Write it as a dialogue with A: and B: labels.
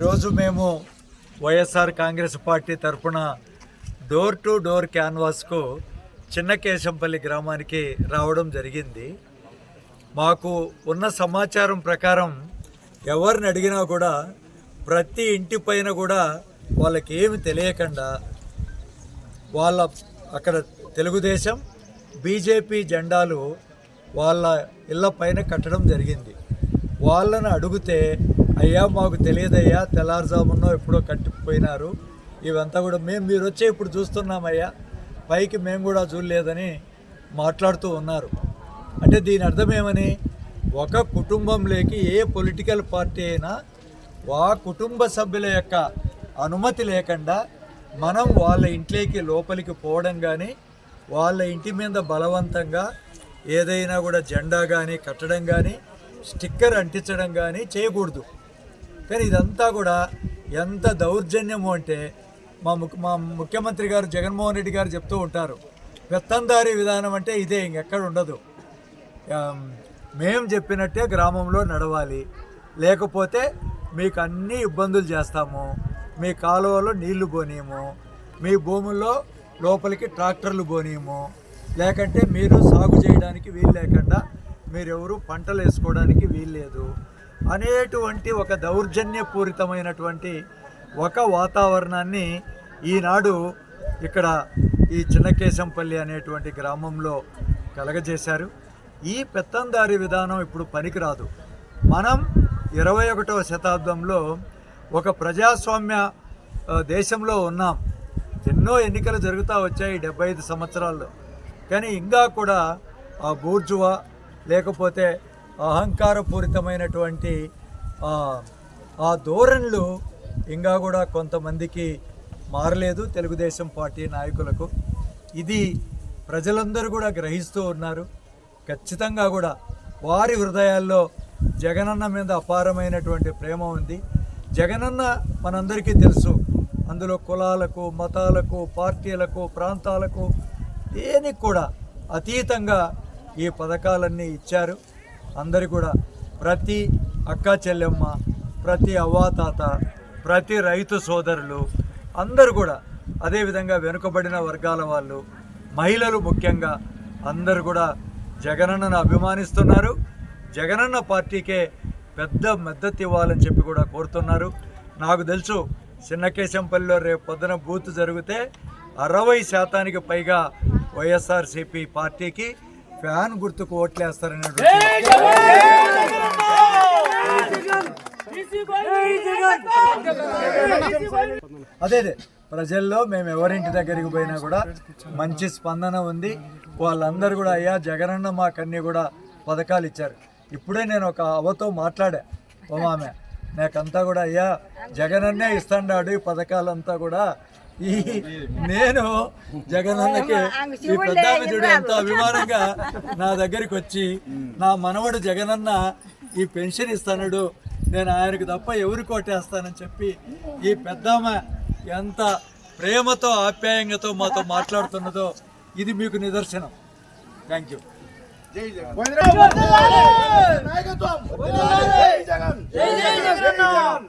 A: ఈరోజు మేము వైఎస్ఆర్ కాంగ్రెస్ పార్టీ తరఫున డోర్ టు డోర్ క్యాన్వాస్కు చిన్న కేశంపల్లి గ్రామానికి రావడం జరిగింది. మాకు ఉన్న సమాచారం ప్రకారం ఎవరిని అడిగినా కూడా ప్రతి ఇంటి పైన కూడా వాళ్ళకి ఏమి తెలియకుండా వాళ్ళ అక్కడ తెలుగుదేశం బీజేపీ జెండాలు వాళ్ళ ఇళ్ళ పైన కట్టడం జరిగింది. వాళ్ళని అడిగితే అయ్యా మాకు తెలియదయ్యా తెల్లారుజామునో ఎప్పుడో కట్టిపోయినారు. ఇవంతా కూడా మేము మీరు వచ్చే ఇప్పుడు చూస్తున్నామయ్యా. పైకి మేము కూడా చూడలేదని మాట్లాడుతూ ఉన్నారు. అంటే దీని అర్థం ఏమని ఒక కుటుంబంలోకి ఏ పొలిటికల్ పార్టీ అయినా ఆ కుటుంబ సభ్యుల యొక్క అనుమతి లేకుండా మనం వాళ్ళ ఇంట్లోకి లోపలికి పోవడం కానీ వాళ్ళ ఇంటి మీద బలవంతంగా ఏదైనా కూడా జెండా కానీ కట్టడం కానీ స్టిక్కర్ అంటించడం కానీ చేయకూడదు. కానీ ఇదంతా కూడా ఎంత దౌర్జన్యము అంటే మా ముఖ్య మా ముఖ్యమంత్రి గారు జగన్మోహన్ రెడ్డి గారు చెప్తూ ఉంటారు. పెత్తందారి విధానం అంటే ఇదే ఇంకెక్కడ ఉండదు. మేము మేం చెప్పినట్టే గ్రామంలో నడవాలి. లేకపోతే మీకు అన్ని ఇబ్బందులు చేస్తాము. మీ కాలువలో నీళ్ళు పోనీయము మీ భూముల్లో లోపలికి ట్రాక్టర్లు పోనీయము లేకంటే మీరు సాగు చేయడానికి వీలు లేకుండా మీరెవరు పంటలు వేసుకోవడానికి వీలు లేదు. అనేటువంటి ఒక దౌర్జన్యపూరితమైనటువంటి ఒక వాతావరణాన్ని ఈనాడు ఇక్కడ ఈ చిన్నకేశంపల్లి అనేటువంటి గ్రామంలో కలగజేశారు. ఈ పెత్తందారి విధానం ఇప్పుడు పనికిరాదు. మనం ఇరవై ఒకటవ శతాబ్దంలో ఒక ప్రజాస్వామ్య దేశంలో ఉన్నాం. ఎన్నో ఎన్నికలు జరుగుతూ వచ్చాయి డెబ్బై ఐదు సంవత్సరాల్లో. కానీ ఇంకా కూడా ఆ బూర్జువా లేకపోతే అహంకారపూరితమైనటువంటి ఆ, ధోరణులు ఇంకా కూడా కొంతమందికి మారలేదు తెలుగుదేశం పార్టీ నాయకులకు. ఇది ప్రజలందరూ కూడా గ్రహిస్తూ ఉన్నారు. ఖచ్చితంగా కూడా వారి హృదయాల్లో జగనన్న మీద అపారమైనటువంటి ప్రేమ ఉంది. జగనన్న మనందరికీ తెలుసు అందులో కులాలకు మతాలకు పార్టీలకు ప్రాంతాలకు దేనికి కూడా అతీతంగా ఈ పథకాలన్నీ ఇచ్చారు. అందరు కూడా ప్రతి అక్క చెల్లెమ్మ ప్రతి అవ్వాతాత ప్రతి రైతు సోదరులు అందరూ కూడా అదేవిధంగా వెనుకబడిన వర్గాల వాళ్ళు మహిళలు ముఖ్యంగా అందరూ కూడా జగనన్నను అభిమానిస్తున్నారు. జగనన్న పార్టీకే పెద్ద మద్దతు ఇవ్వాలని చెప్పి కూడా కోరుతున్నారు. నాకు తెలుసు చిన్నకేశంపల్లిలో రేపు పొద్దున బూత్ జరిగితే అరవై శాతానికి పైగా వైఎస్ఆర్సీపీ పార్టీకి ఫ్యాన్ గుర్తుకు ఓట్లేస్తారనేటువంటి అదే అదే ప్రజల్లో మేము ఎవరింటి దగ్గరికి పోయినా కూడా మంచి స్పందన ఉంది. వాళ్ళందరూ కూడా అయ్యా జగనన్న మాకన్నీ కూడా పథకాలు ఇచ్చారు. ఇప్పుడే నేను ఒక అవతో మాట్లాడా ఓ ఆమె నాకంతా కూడా అయ్యా జగనన్నే ఇస్తాడాడు ఈ పథకాలంతా కూడా. ఈ నేను జగనన్నకి ఈ పెద్ద ఆమె చూడు ఎంత అభిమానంగా నా దగ్గరికి వచ్చి నా మనవడు జగనన్న ఈ పెన్షన్ ఇస్తాడు నేను ఆయనకు తప్ప ఎవరు కోటేస్తానని చెప్పి ఈ పెద్దమ్మ ఎంత ప్రేమతో ఆప్యాయంగాతో మాతో మాట్లాడుతున్నదో ఇది మీకు నిదర్శనం. థ్యాంక్ యూ
B: నాయకత్వం. జై జగన్. జై జగన్.